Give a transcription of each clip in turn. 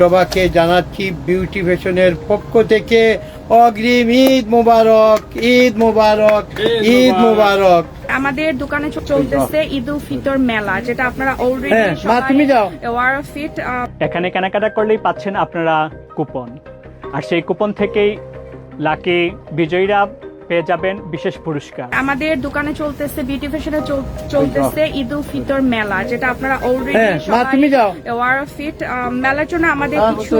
সবাইকে জানাচ্ছি বিউটি ফ্যাশনের পক্ষ থেকে অগ্রিম ঈদ মোবারক ঈদ মোবারক ঈদ মোবারক। আমাদের দোকানে চলতেছে ঈদ উল ফিতর মেলা যেটা আপনারা অলরেডি হ্যাঁ, মা, তুমি যাও। ইট এখানে কেনাকাটা করলেই পাচ্ছেন আপনারা কুপন আর সেই কুপন থেকেই লাকি বিজয়ীরা পেয়ে যাবেন বিশেষ পুরস্কার। আমাদের দোকানে চলতেছে বিউটি ফ্যাশনে চলতেছে ঈদ উল ফিতর মেলা যেটা আপনারা অলরেডি হ্যাঁ, অফ মেলার জন্য আমাদের কিছু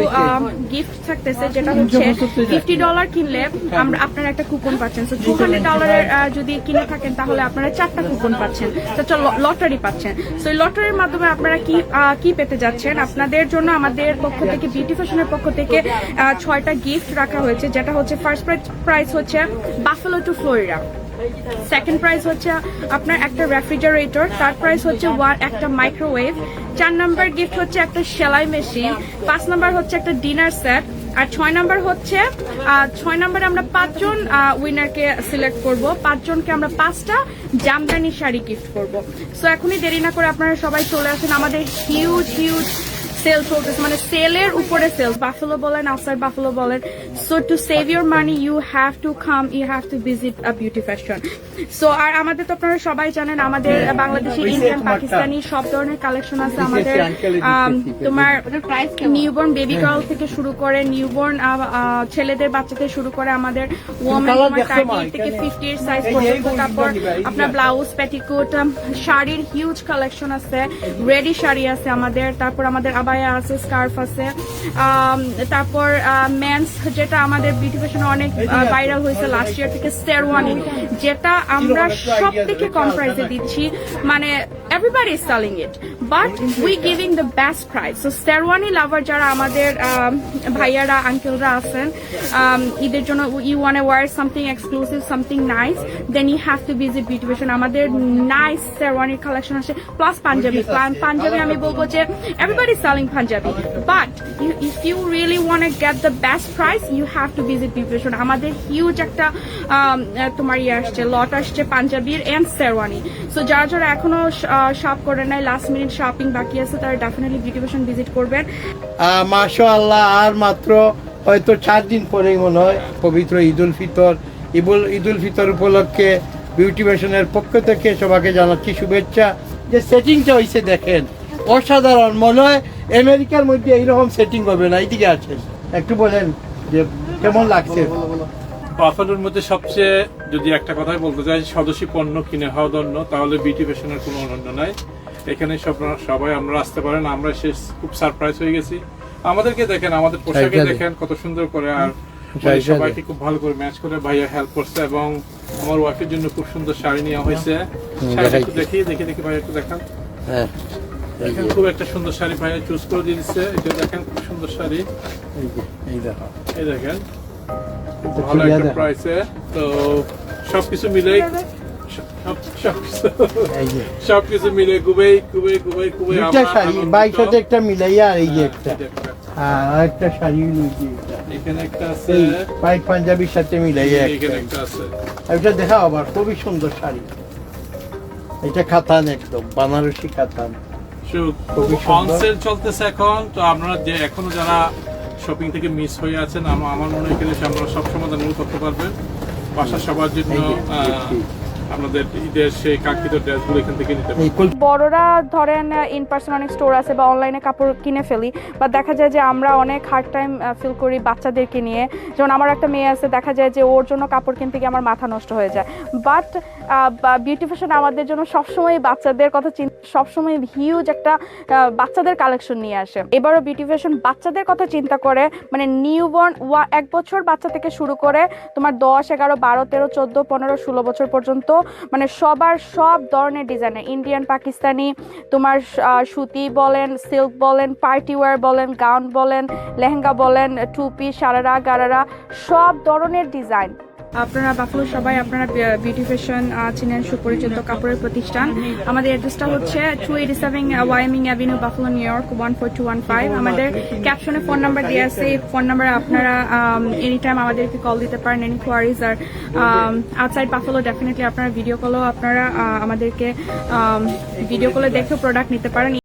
গিফট থাকতেছে যেটা হচ্ছে ফিফটি ডলার কিনলে আমরা আপনারা একটা কুপন পাচ্ছেন। তো টু হান্ড্রেড ডলারের যদি কিনে থাকেন তাহলে আপনারা চারটা কুপন পাচ্ছেন। তো লটারি পাচ্ছেন। তো এই লটারির মাধ্যমে আপনারা কি কি পেতে যাচ্ছেন? আপনাদের জন্য আমাদের পক্ষ থেকে বিউটি ফ্যাশনের পক্ষ থেকে ছয়টা গিফট রাখা হয়েছে যেটা হচ্ছে ফার্স্ট প্রাইস হচ্ছে Buffalo to Florida second price হচ্ছে আপনার একটা রেফ্রিজারেটর থার্ড প্রাইস হচ্ছে ওয়ান একটা মাইক্রোওয়েভ চার নাম্বার গিফট হচ্ছে একটা সেলাই মেশিন পাঁচ নাম্বার হচ্ছে একটা ডিনার সেট আর ছয় নাম্বার হচ্ছে ছয় নাম্বারে আমরা পাঁচজন উইনারকে সিলেক্ট করব। পাঁচজনকে আমরা পাঁচটা জামদানি শাড়ি গিফট করব। সো এখনই দেরি না করে আপনারা সবাই চলে আসেন। আমাদের হিউজ হিউজ সেল চলতেছে মানে সেলের উপরে সেল বাফেলো বলেন আউটসাইড বাফেলো বলেন। So to save your money you have to come you have to visit a beauty fashion so আর আমাদের তো আপনারা সবাই জানেন আমাদের বাংলাদেশি ইন্ডিয়ান পাকিস্তানি সব ধরনের কালেকশন আছে আমাদের। তোমার নিউবর্ন বেবি গার্ল থেকে শুরু করে নিউবর্ন ছেলেদের বাচ্চা থেকে শুরু করে আমাদের ওমেন থেকে ফিফটি সাইজ পর্যন্ত তারপর আপনার ব্লাউজ পেটিকোট শাড়ির হিউজ কালেকশন আছে। রেডি শাড়ি আছে আমাদের তারপর আমাদের আবায়া আছে স্কার্ফ আছে। তারপর মেন্স যেটা আমাদের বিউটি ফ্যাশনে অনেক ভাইরাল হয়েছে লাস্ট ইয়ার থেকে শেরওয়ানি যেটা আমরা সব থেকে কম প্রাইসে দিচ্ছি। মানে everybody is selling it but we giving the best price so sherwani lover যারা আমাদের আম, ভাইয়ারা আঙ্কেলরা আছেন ঈদের জন্য you want a wear something exclusive something nice then you have to visit beauty fashion আমাদের নাইস শেরওয়ানির কালেকশন আছে প্লাস পাঞ্জাবি পাঞ্জাবি আমি বলব যে everybody selling Punjabi but if you really want get the best price you have to visit beauty fashion আমাদের huge একটা um, তোমার ইয়ে আসছে লট আসছে পাঞ্জাবির এন্ড শেরওয়ানি সো যারা যারা এখনও শপ করে নাই লাস্ট মিনিট শপিং বাকি আছে তারা ডেফিনেটলি বিউটি ফ্যাশন ভিজিট করবেন। মাশা আল্লাহ আর মাত্র হয়তো চার দিন পরেই মনে হয় পবিত্র ঈদ উল ফিতর। ইবুল ঈদ উল ফিতর উপলক্ষে বিউটি ফ্যাশনের পক্ষ থেকে সবাইকে জানাচ্ছি শুভেচ্ছা। যে সেটিংটা হয়েছে দেখেন অসাধারণ। মনে হয় আমেরিকার মধ্যে এইরকম সেটিং হবে না এইদিকে আছে। একটু বলেন যে কেমন লাগছে? বাফালোর মধ্যে সবচেয়ে যদি একটা কথাই বলতে চাই স্বদেশী পণ্য কিনে হওয়া ধন্য তাহলে বিউটি ফ্যাশনের কোনো অনন্য নাই। এখানে সব সবাই আমরা আসতে পারেন আমরা সে খুব সারপ্রাইজ হয়ে গেছি। আমাদেরকে দেখেন আমাদের পোশাকে দেখেন কত সুন্দর করে। আর সবাইকে খুব ভালো করে ম্যাচ করে ভাইয়া হেল্প করছে এবং আমার ওয়াইফের জন্য খুব সুন্দর শাড়ি নেওয়া হয়েছে। একটু দেখি দেখি দেখি ভাইয়া একটু দেখান। হ্যাঁ। দেখেন খুব একটা সুন্দর শাড়ি ভাইয়া চুজ করে দিয়ে দিচ্ছে এটা দেখেন খুব সুন্দর শাড়ি। এই এই দেখো। এই দেখেন ভালো একটা। প্রাইসে তো সবকিছু মিলে খুবই খুবই খুবই খুবই দুইটা শাড়ি আনন্দিত। সাথে একটা মিলাইয়া আর এই যে হ্যাঁ, একটা। হ্যাঁ আর শাড়ি লুচি এখানে একটা আছে। পাইপ পাঞ্জাবির সাথে মিলাইয়া এখানে একটা আছে। এটা দেখা আবার খুবই সুন্দর শাড়ি। এটা খাতান একদম বানারসি খাতান। অনসেল চলতেছে এখন। তো আপনারা যে এখনও যারা শপিং থেকে মিস হয়ে আছেন আমার মনে হয় এখানে আপনারা সব অনুভব করতে পারবেন। বাসা সবার জন্য। আপনাদের ঈদের সেই কাঙ্ক্ষিত ড্রেসগুলো এখান থেকে নিতে বড়রা ধরেন ইন পার্সন অনেক স্টোর আছে বা অনলাইনে কাপড় কিনে ফেলি বা দেখা যায় যে আমরা অনেক হার্ড টাইম ফিল করি বাচ্চাদেরকে নিয়ে। যেমন আমার একটা মেয়ে আছে দেখা যায় যে ওর জন্য কাপড় কিনতে গিয়ে আমার মাথা নষ্ট হয়ে যায়। বাট বিউটি ফ্যাশন আমাদের জন্য সবসময় বাচ্চাদের কথা চিন্তা সবসময় হিউজ একটা বাচ্চাদের কালেকশন নিয়ে আসে। এবারও বিউটি ফ্যাশন বাচ্চাদের কথা চিন্তা করে মানে নিউবর্ন এক বছর বাচ্চা থেকে শুরু করে তোমার দশ এগারো বারো তেরো চোদ্দ পনেরো ষোলো বছর পর্যন্ত মানে সবার সব ধরনের ডিজাইনের ইন্ডিয়ান পাকিস্তানি তোমার সুতি বলেন সিল্ক বলেন পার্টি ওয়ার বলেন গাউন বলেন, লেহেঙ্গা বলেন টুপি সারারা, গারারা, সব ধরনের ডিজাইন আপনারা বাফলো সবাই আপনারা বিউটি ফ্যাশন চিনেন, সুপরিচিত কাপড়ের প্রতিষ্ঠান। আমাদের অ্যাড্রেসটা হচ্ছে two eighty seven Wyoming avenue Buffalo New York one four two one five আমাদের ক্যাপশনে ফোন নাম্বার দেওয়া আছে, এই ফোন নাম্বারে আপনারা এনি টাইম আমাদেরকে কল দিতে পারেন এনি কোয়ারিজ আর আউটসাইড বাফলো ডেফিনেটলি আপনারা ভিডিও কলও আপনারা আমাদেরকে ভিডিও কলে দেখেও প্রোডাক্ট নিতে পারেন।